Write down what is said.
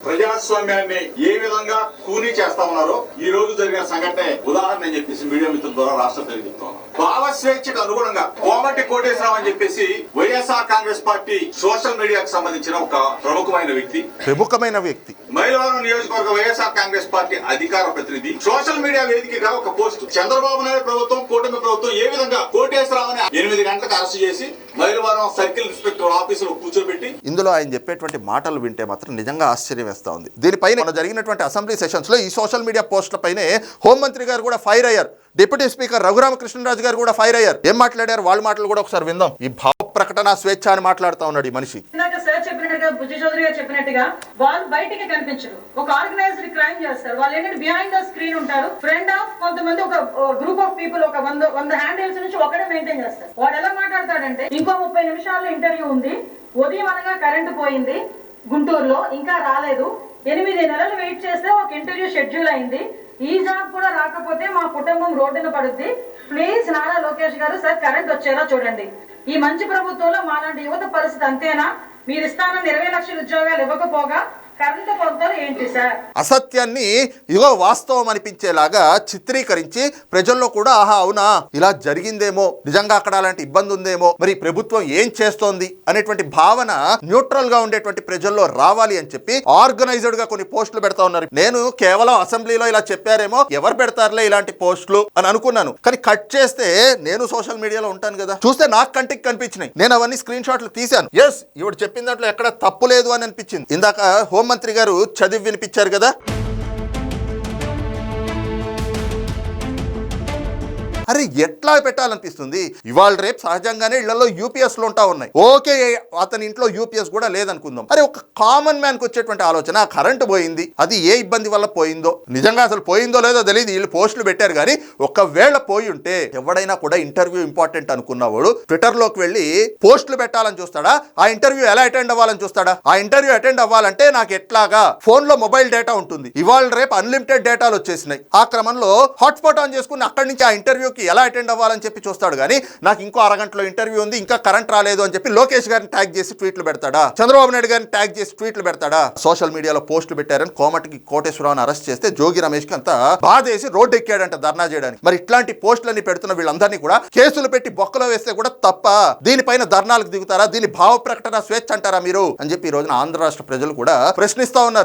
ప్రజాస్వామ్యాన్ని ఏ విధంగా కూనీ చేస్తా ఉన్నారో ఈ రోజు జరిగిన సంఘటన ఉదాహరణ అని చెప్పేసి మీడియా మిత్రుల ద్వారా రాష్ట్ర తెలియజేస్తున్నాను భావ స్వేచ్ఛకు అనుగుణంగా కోమటి కోటేశ్వరరావు అని చెప్పేసి వైఎస్ఆర్ కాంగ్రెస్ పార్టీ సోషల్ మీడియాకు సంబంధించిన ఒక ప్రముఖమైన వ్యక్తి. ప్రముఖమైన వ్యక్తి. మైలవరం నియోజకవర్గ వైఎస్ఆర్ కాంగ్రెస్ పార్టీ అధికార ప్రతినిధి. సోషల్ మీడియా వేదికగా ఒక పోస్ట్. చంద్రబాబు నాయుడు ప్రభుత్వం కూటమి ప్రభుత్వం ఏ విధంగా కోటేశ్వరరావుని ఎనిమిది గంటలకు అరెస్ట్ చేసి మైలవరం సర్కిల్ ఇన్స్పెక్టర్ ఆఫీసులో కూర్చోబెట్టి ఇందులో ఆయన చెప్పేటువంటి మాటలు వింటే మాత్రం నిజంగా ఆశ్చర్యం వేస్తా ఉంది. దీనిపైన మన జరిగినటువంటి అసెంబ్లీ సెషన్స్లో ఈ సోషల్ మీడియా పోస్టులపైనే హోంమంత్రి గారు కూడా ఫైర్ అయ్యారు. డిప్యూటీ స్పీకర్ రఘురామకృష్ణరాజు గారు కూడా ఫైర్ అయ్యారు. ఏం మాట్లాడారు? వాళ్ళ మాటలు కూడా ఒకసారి విందాం. ఈ భావ ప్రకటన స్వేచ్ఛ అని మాట్లాడుతా ఉన్నాడు ఈ మనిషి. ఇందాక సార్ చెప్పినట్టుగా బుజ్జి చౌదరి గారు చెప్పినట్టుగా వాళ్ళు బయటికి కనిపించరు. ఒక ఆర్గనైజ్డ్ క్రైమ్ చేస్తారు. వాళ్ళు ఏంటంటే బిహైండ్ ద స్క్రీన్ ఉంటారు. ఫ్రెండ్ ఆఫ్ కొంతమంది ఒక గ్రూప్ ఆఫ్ పీపుల్ ఒక వంద వంద హ్యాండిల్స్ నుంచి ఒకటే మెయింటైన్ చేస్తారు వాడు ఎలా మాట్లాడతాడంటే ఇంకో ముప్పై నిమిషాల్లో ఇంటర్వ్యూ ఉంది. ఉదయం అనగా కరెంటు పోయింది గుంటూరులో ఇంకా రాలేదు. ఎనిమిది నెలలు వెయిట్ చేస్తే ఒక ఇంటర్వ్యూ షెడ్యూల్ అయింది. ఈ జాబ్ కూడా రాకపోతే మా కుటుంబం రోడ్డున పడుద్ది. ప్లీజ్ నారా లోకేష్ గారు సార్ కరెంట్ వచ్చేలా చూడండి. ఈ మంచి ప్రభుత్వంలో మాలాంటి యువత పరిస్థితి అంతేనా? మీరు ఇస్తానని ఇరవై లక్షల ఉద్యోగాలు ఇవ్వకపోగా అసత్యాన్ని ఇగో వాస్తవం అనిపించేలాగా చిత్రీకరించి ప్రజల్లో కూడా ఆహా అవునా? ఇలా జరిగిందేమో? నిజంగా అక్కడ అలాంటి ఇబ్బంది ఉందేమో? మరి ప్రభుత్వం ఏం చేస్తోంది? అనేటువంటి భావన న్యూట్రల్గా ఉండేటువంటి ప్రజల్లో రావాలి అని చెప్పి ఆర్గనైజ్డ్గా కొన్ని పోస్టులు పెడతా ఉన్నారు. నేను కేవలం అసెంబ్లీలో ఇలా చెప్పారేమో ఎవరు పెడతారులే ఇలాంటి పోస్టులు అని అనుకున్నాను. కానీ కట్ చేస్తే నేను సోషల్ మీడియాలో ఉంటాను కదా. చూస్తే నాకు కంటికి కనిపించినాయి. నేను అవన్నీ స్క్రీన్ షాట్లు తీశాను. ఎస్ ఇవి చెప్పిన దాంట్లో ఎక్కడ తప్పు లేదు అని అనిపించింది. ఇందాక హోంమంత్రి గారు చదివి వినిపించారు కదా? అరే ఎట్లా పెట్టాలనిపిస్తుంది? ఇవాళ రేపు సహజంగానే ఇళ్ళలో యూపీఎస్లో ఉంటా ఉన్నాయి. ఓకే అతని ఇంట్లో యూపీఎస్ కూడా లేదనుకుందాం. అరే ఒక కామన్ మ్యాన్కి వచ్చేటువంటి ఆలోచన కరెంటు పోయింది. అది ఏ ఇబ్బంది వల్ల పోయిందో? నిజంగా అసలు పోయిందో లేదో తెలియదు వీళ్ళు పోస్టులు పెట్టారు కానీ ఒకవేళ పోయి ఉంటే ఎవడైనా కూడా ఇంటర్వ్యూ ఇంపార్టెంట్ అనుకున్నవాడు ట్విట్టర్లోకి వెళ్ళి పోస్టులు పెట్టాలని చూస్తాడా? ఆ ఇంటర్వ్యూ ఎలా అటెండ్ అవ్వాలని చూస్తాడా? ఆ ఇంటర్వ్యూ అటెండ్ అవ్వాలంటే నాకు ఎట్లాగా? ఫోన్లో మొబైల్ డేటా ఉంటుంది. ఇవాళ రేపు అన్లిమిటెడ్ డేటాలు వచ్చేసినాయి. ఆ క్రమంలో హాట్స్పాట్ ఆన్ చేసుకుని అక్కడి నుంచి ఆ ఇంటర్వ్యూకి ఎలా అటెండ్ అవ్వాలని చెప్పి చూస్తాడు కానీ నాకు ఇంకో అరగంటలో ఇంటర్వ్యూ ఉంది ఇంకా కరెంట్ రాలేదు అని చెప్పి లోకేష్ గారిని ట్యాగ్ చేసి ట్వీట్లు పెడతాడా? చంద్రబాబు నాయుడు గారిని ట్యాగ్ చేసి ట్వీట్లు పెడతాడా? సోషల్ మీడియాలో పోస్టులు పెట్టారని కోమటికి కోటేశ్వరరావుని అరెస్ట్ చేస్తే జోగి రమేష్కి అంతా బాధేసి రోడ్డు ఎక్కాడంట ధర్నా చేయడానికి. మరి ఇట్లాంటి పోస్టులన్నీ పెడుతున్న వీళ్ళందరినీ కూడా కేసులు పెట్టి బొక్కలో వేస్తే కూడా తప్ప దీనిపైన ధర్నాలకు దిగుతారా? దీని భావ ప్రకటన స్వేచ్ఛ అంటారా మీరు? అని చెప్పి ఈ రోజున ఆంధ్ర రాష్ట్ర ప్రజలు కూడా ప్రశ్నిస్తా ఉన్నారు.